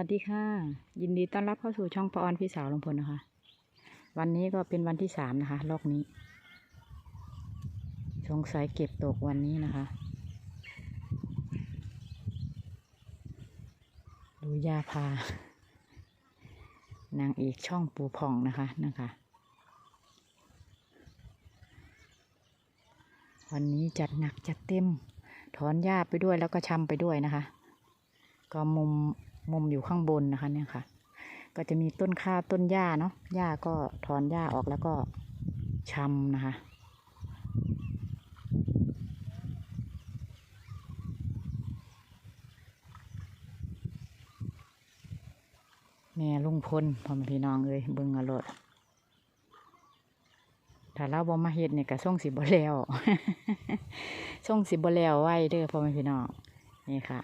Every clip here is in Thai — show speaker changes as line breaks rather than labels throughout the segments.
วัสดีค่ะ ยินดีต้อนรับเข้าสู่ช่องปออนพี่สาวลุงพลนะคะ วันนี้ก็เป็นวันที่สามนะคะลอกนี้ สงสัยเก็บตกวันนี้นะคะ ดูยาพา นางเอกช่องปูผ่องนะคะนะคะ วันนี้จัดหนักจัดเต็ม ถอนหญ้าไปด้วยแล้วก็ชำไปด้วยนะคะ ก็มุม มุมอยู่ข้างบนนะคะเนี่ยค่ะ ก็จะมีต้นข้าวต้นหญ้าเนาะหญ้าก็ถอนหญ้าออกแล้วก็ชำนะคะ แม่ลุงพลพ่อแม่พี่น้องเลยเบิ่งอาโลดถ้าเราบ่มาเฮ็ดเนี่ยก็ส่งสิบ่แล้วส่งสิบ่แล้วไว้เด้อพ่อแม่พี่น้องนี่ค่ะ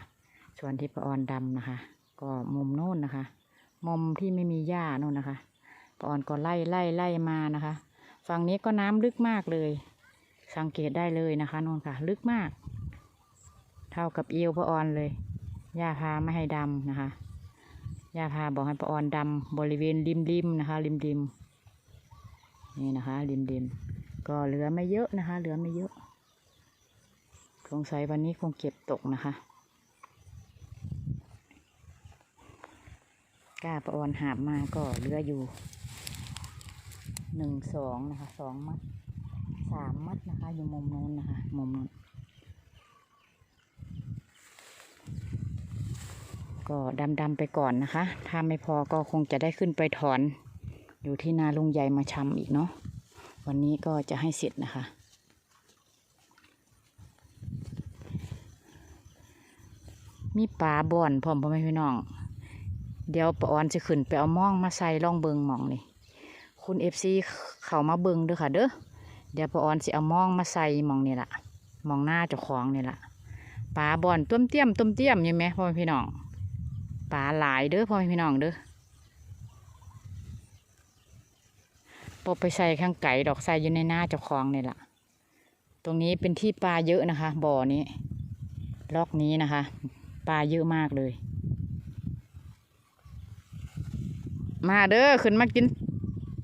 ส่วนที่ปออนดำนะคะ ก็มุมโน่นนะคะ มุมที่ไม่มีหญ้าโน่นนะคะปอนก็ไล่ไล่ไล่มานะคะ ฝั่งนี้ก็น้ำลึกมากเลย สังเกตได้เลยนะคะโน่นค่ะ ลึกมาก เท่ากับเอวปออนเลยย่าพาไม่ให้ดำนะคะย่าพาบอกให้ปออนดำบริเวณริมริมนะคะ ริมริมนี่นะคะริมริมก็เหลือไม่เยอะนะคะ เหลือไม่เยอะสงสัยวันนี้คงเก็บตกนะคะ ก้าปอนหาบมาก็เหลืออยู่หนึ่งสองนะคะสองมัดสามมัดนะคะ อยู่มุมโน้นนะคะ มุมโน้นก็ดำดำๆไปก่อนนะคะ ถ้าไม่พอก็คงจะได้ขึ้นไปถอน อยู่ที่นาลุงใหญ่มาชำอีกเนาะวันนี้ก็จะให้เสร็จนะคะ มีปลาบ่อนพร้อมพ่อแม่พี่น้อง เดี๋ยวปออนจะขึ้นไปเอาม่องมาใส่ล่องเบิงมองนี่ คุณเอฟซีเขามาเบิงด้อค่ะ เด้อ เดี๋ยวปออนสิเอาม่องมาใส่มองนี่ละมองหน้าเจ้าของนี่ละปลาบ่อนต้มเตี้ยมต้มเตี้ยมยังไหมพ่อพี่น้องปลาหลายเด้อพ่อพี่น้องเด้อปอไปใส่ข้างไก่ดอกใส่อยู่ในหน้าเจ้าของนี่ละตรงนี้เป็นที่ปลาเยอะนะคะ บ่อนี้ ล็อกนี้นะคะ ปลาเยอะมากเลย มาเด้อขึ้นมากิน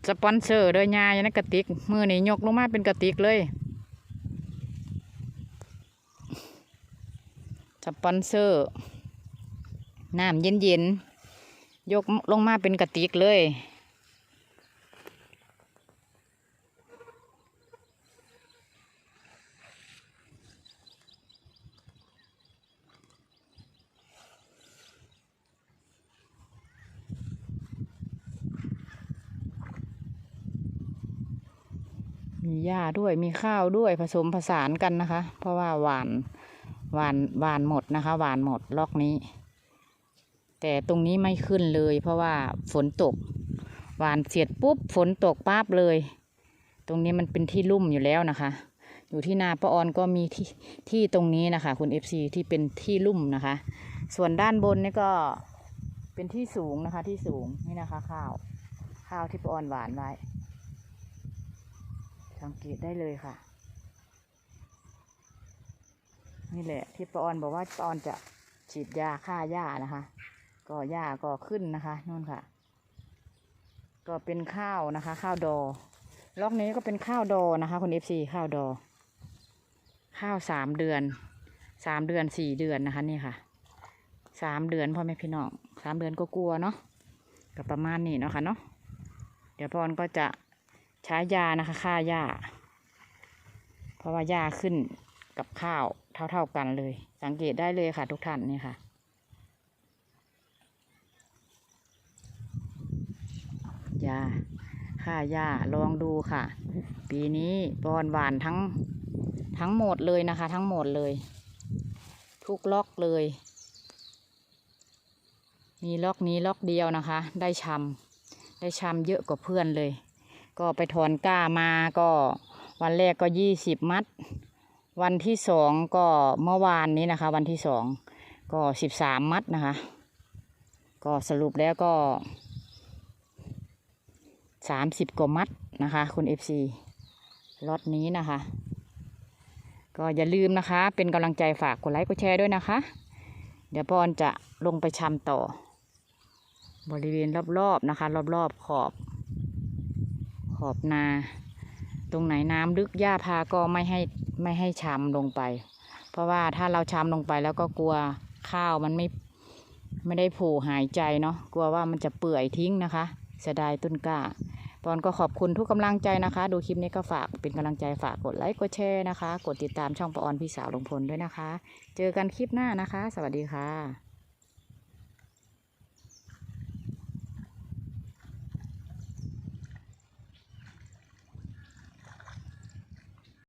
สปอนเซอร์เด้อยาอยู่ในกระติก มือนี่ยกลงมาเป็นกระติกเลย สปอนเซอร์ น้ำเย็นเย็นๆยกลงมาเป็นกระติกเลย มีหญ้าด้วยมีข้าวด้วยผสมผสานกันนะคะ เพราะว่าหวานหวานหวานหมดนะคะหวานหมดลอกนี้ แต่ตรงนี้ไม่ขึ้นเลย เพราะว่าฝนตกหวานเสียดปุ๊บฝนตกปั๊บเลย ตรงนี้มันเป็นที่ลุ่มอยู่แล้วนะคะ อยู่ที่นาปะออนก็มีที่ที่ตรงนี้นะคะ คุณเอฟซีที่เป็นที่ลุ่มนะคะ ส่วนด้านบนนี่ก็เป็นที่สูงนะคะ ที่สูงนี่นะคะ ข้าวข้าวที่ปะออนหวานไว้ สังเกตได้เลยค่ะ นี่แหละ ที่ปอนบอกว่าปอนจะฉีดยาฆ่าหญ้านะคะ ก็หญ้าก็ขึ้นนะคะนู่นค่ะ ก็เป็นข้าวนะคะ ข้าวดอล็อกนี้ก็เป็นข้าวดอนะคะคุณเอฟซีข้าวดอ ข้าวสามเดือนสามเดือนสี่เดือนนะคะนี่ค่ะสามเดือนพ่อแม่พี่น้องสามเดือนก็กลัวเนาะก็ประมาณนี้เนาะค่ะเนาะเดี๋ยวปอนก็จะ ใช้ยานะคะฆ่าหญ้า เพราะว่าหญ้าขึ้นกับข้าวเท่าๆกันเลย สังเกตได้เลยค่ะ ทุกท่านนี่ค่ะยาฆ่าหญ้าลองดูค่ะ ปีนี้ปอนหวานทั้งทั้งหมดเลยนะคะ ทั้งหมดเลย ทุกล็อกเลย มีล็อกนี้ล็อกเดียวนะคะ ได้ชำได้ชำเยอะกว่าเพื่อนเลย ก็ไปถอนก้ามาก็วันแรกก็ยี่สิบมัด วันที่สองก็เมื่อวานนี้นะคะ วันที่สองก็สิบสามมัดนะคะ ก็สรุปแล้วก็สามสิบกว่ามัดนะคะคุณเอฟซีล็อตนี้นะคะ ก็อย่าลืมนะคะ เป็นกำลังใจฝากกดไลค์กดแชร์ด้วยนะคะ เดี๋ยวปอนจะลงไปชำต่อ บริเวณรอบๆนะคะ รอบๆขอบ ขอบนา ตรงไหนน้ำลึกหญ้าพาก็ไม่ให้ไม่ให้ช้ำลงไป เพราะว่าถ้าเราช้ำลงไปแล้วก็กลัวข้าวมันไม่ไม่ได้ผูหายใจเนาะกลัวว่ามันจะเปื่อยทิ้งนะคะเสียดายต้นกล้าปอนก็ขอบคุณทุกกำลังใจนะคะ ดูคลิปนี้ก็ฝากเป็นกำลังใจฝากกดไลค์กดแชร์นะคะ กดติดตามช่องปออนพี่สาวลงพลด้วยนะคะ เจอกันคลิปหน้านะคะ สวัสดีค่ะ